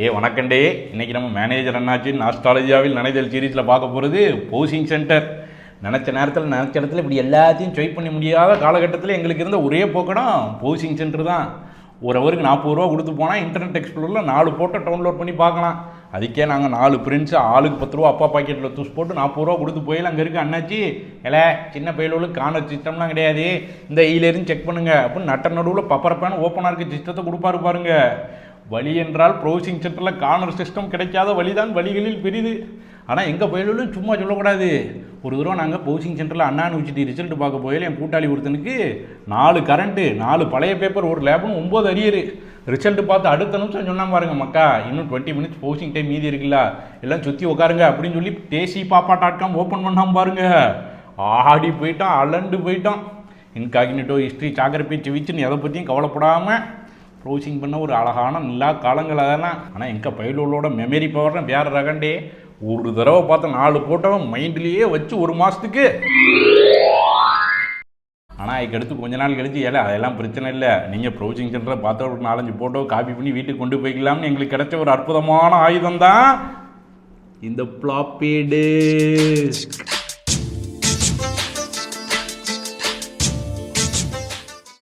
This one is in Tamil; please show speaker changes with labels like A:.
A: ஏ வணக்கண்டே இன்னைக்கு நம்ம மேனேஜர் அண்ணாச்சி ஆஸ்ட்ராலஜியாவில் நனைதல் சீரீஸில் பார்க்க போகிறது போசிங் சென்டர் நினச்ச நேரத்தில் நினச்ச இடத்துல இப்படி எல்லாத்தையும் ட்ரை பண்ண முடியாத காலகட்டத்தில் எங்களுக்கு இருந்த ஒரே போக்கடம் போசிங் சென்டர் தான். ஒரு ஹவருக்கு நாற்பது ரூபா கொடுத்து போனால் இன்டர்நெட் எக்ஸ்ப்ளோரில் நாலு போட்டோ டவுன்லோட் பண்ணி பார்க்கலாம். அதுக்கே நாங்கள் நாலு பிரிண்ட்ஸ் ஆளுக்கு பத்து ரூபா அப்பா பாக்கெட்டில் தூஸ் போட்டு நாற்பது ரூபா கொடுத்து போயில அங்கே இருக்க அண்ணாச்சி. இல்லை சின்ன பயிலுக்கு காண சிஸ்டம்லாம் கிடையாது. இந்த இருந்து செக் பண்ணுங்க. அப்படின்னு நட்ட நடுவில் பப்பரப்பான ஓப்பனாக இருக்க சிஸ்டத்தை கொடுப்பாரு பாருங்க. வழி என்றால் ப்ரௌசிங் சென்டரில் கார்னர் சிஸ்டம் கிடைக்காத வழிதான் வழிகளில் பெரிது. ஆனால் எங்கள் பயிலும் சும்மா சொல்லக்கூடாது. ஒரு தடவை நாங்கள் ப்ரௌசிங் சென்டரில் அண்ணா யூனிவர்சிட்டி ரிசல்ட் பார்க்க போயில என் கூட்டாளி ஒருத்தனுக்கு நாலு கரண்ட்டு நாலு பழைய பேப்பர் ஒரு லேபும் ஒம்பது அரியரு. ரிசல்ட் பார்த்து அடுத்த நிமிஷம் சொன்னால் பாருங்க மக்கா இன்னும் டுவெண்ட்டி மினிட்ஸ் ப்ரௌசிங் டைம் மீதி இருக்குல்ல. எல்லாம் சுற்றி உட்காருங்க அப்படின்னு சொல்லி டேசி பாப்பா டாட் காம் ஓப்பன் பண்ணாமல் பாருங்க. ஆடி போயிட்டான் அலண்டு போயிட்டான். இன்காகினிட்டோ ஹிஸ்ட்ரி சாகரப்பி சிவிச்சுன்னு எதை பற்றியும் கவலைப்படாமல் ப்ரௌசிங் பண்ண ஒரு அழகான நிலா காலங்கள் அதெல்லாம். ஆனால் எங்கள் பயிலோட மெமரி பவர்னு வேறு ரகண்டே. ஒரு தடவை பார்த்த நாலு போட்டோவும் மைண்ட்லேயே வச்சு ஒரு மாதத்துக்கு ஆனால் அதுக்கடுத்து கொஞ்ச நாள் கழிச்சு ஏல அதெல்லாம் பிரச்சனை இல்லை. நீங்கள் ப்ரௌசிங் சென்டரை பார்த்த ஒரு நாலஞ்சு போட்டோ காப்பி பண்ணி வீட்டுக்கு கொண்டு போய்க்கலாம்னு எங்களுக்கு கிடைச்ச ஒரு அற்புதமான ஆயுதம் தான் இந்த ஃப்ளாப்பி